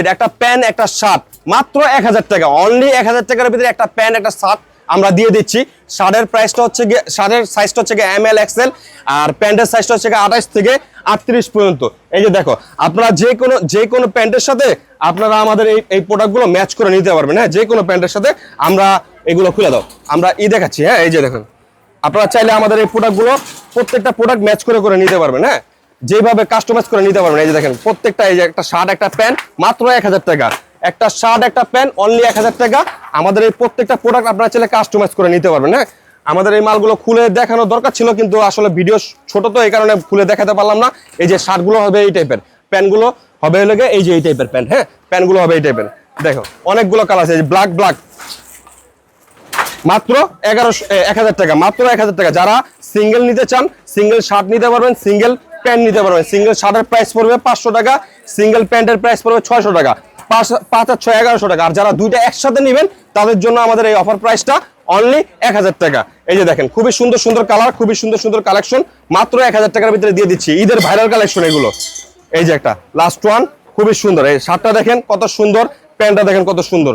এটা একটা প্যান্ট একটা শার্ট মাত্র এক হাজার টাকা অনলি এক হাজার টাকার ভিতরে একটা প্যান্ট একটা শার্ট আমরা দিয়ে দিচ্ছি। শার্টের প্রাইসটা হচ্ছে গিয়ে শার্টের সাইজটা হচ্ছে গিয়ে এম এল এক্সেল আর প্যান্টের সাইজটা হচ্ছে গিয়ে আঠাশ থেকে আটত্রিশ পর্যন্ত। এই যে দেখো, আপনারা যে কোনো যে কোনো প্যান্টের সাথে আপনারা আমাদের এই এই প্রোডাক্টগুলো ম্যাচ করে নিতে পারবেন হ্যাঁ? যে কোনো প্যান্টের সাথে আমরা এগুলো খুলে দাও। আমরা ই দেখাচ্ছি হ্যাঁ? এই যে দেখুন, আপনারা চাইলে আমাদের এই প্রোডাক্টগুলো প্রত্যেকটা প্রোডাক্ট ম্যাচ করে করে নিতে পারবেন হ্যাঁ? যেভাবে কাস্টমাইজ করে নিতে পারবেন, এই যে দেখেন, প্রত্যেকটা এই যে একটা শার্ট একটা প্যান্ট মাত্র এক হাজার টাকা। একটা শার্ট একটা প্যান্ট অনলি এক হাজার টাকা। আমাদের এই প্রত্যেকটা প্রোডাক্ট আপনারা চাইলে কাস্টমাইজ করে নিতে পারবেন হ্যাঁ? আমাদের এই মালগুলো খুলে দেখানো দরকার ছিল, কিন্তু আসলে ভিডিও ছোট তো, এই কারণে খুলে দেখাতে পারলাম না। এই যে শার্টগুলো হবে এই টাইপের প্যান্টগুলো হবে হলো গিয়ে এই যে এই টাইপের প্যান্ট হ্যাঁ? প্যান্টগুলো হবে এই টাইপের দেখো, অনেকগুলো কালার আছে ব্ল্যাক ব্ল্যাক মাত্র এগারোশো এক হাজার টাকা, মাত্র এক হাজার টাকা। যারা সিঙ্গেল নিতে চান সিঙ্গেল শার্ট নিতে পারবেন সিঙ্গেল প্যান্ট নিতে পারবেন। সিঙ্গেল শার্টের প্রাইস পড়বে পাঁচশো টাকা সিঙ্গেল প্যান্টের প্রাইস পড়বে ছয়শো টাকা। পাঁচ পাঁচ আর ছয় এগারোশো টাকা। আর যারা দুইটা একসাথে নেবেন, তাদের জন্য আমাদের এই অফার প্রাইসটা অনলি এক হাজার টাকা। এই যে দেখেন, খুবই সুন্দর সুন্দর কালার খুবই সুন্দর সুন্দর কালেকশন মাত্র এক হাজার টাকার ভিতরে দিয়ে দিচ্ছি। ঈদের ভাইরাল কালেকশন এগুলো। এই যে একটা লাস্ট ওয়ান খুবই সুন্দর। এই শার্টটা দেখেন কত সুন্দর, প্যান্টটা দেখেন কত সুন্দর।